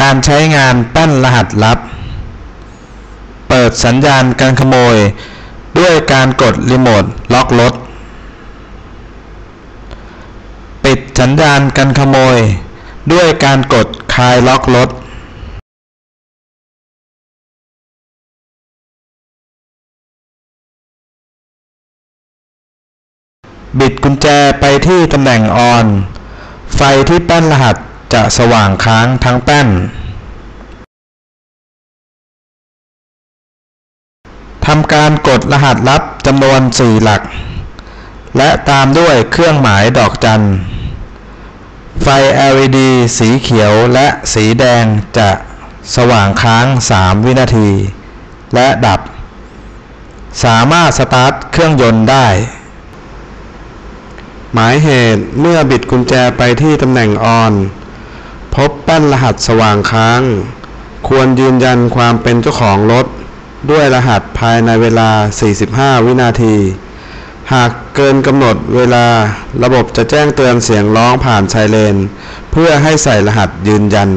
การใช้งานแป้นรหัสลับ เปิดสัญญาณการขโมย ด้วยการกดรีโมทล็อกรถ ปิดสัญญาณการขโมย ด้วยการกดคลายล็อกรถบิดกุญแจไปที่ตำแหน่งออน ไฟที่แป้นรหัส จะสว่างค้างทั้งแป้น ทำการกดรหัสลับจำนวน 4 หลัก และตามด้วยเครื่องหมายดอกจัน ไฟ LED สีเขียวและสีแดงจะสว่างค้าง 3 วินาที และดับ สามารถสตาร์ทเครื่องยนต์ได้หมายเหตุเมื่อบิดกุญแจไปที่ตำแหน่งออน บปั้นรหัสสว่างค้าง ควรยืนยันความเป็นเจ้าของรถ ด้วยรหัสภายในเวลา 45 วินาที หากเกินกำหนดเวลาระบบจะแจ้งเตือนเสียงร้องผ่านไซเรนเพื่อให้ใส่รหัสยืนยัน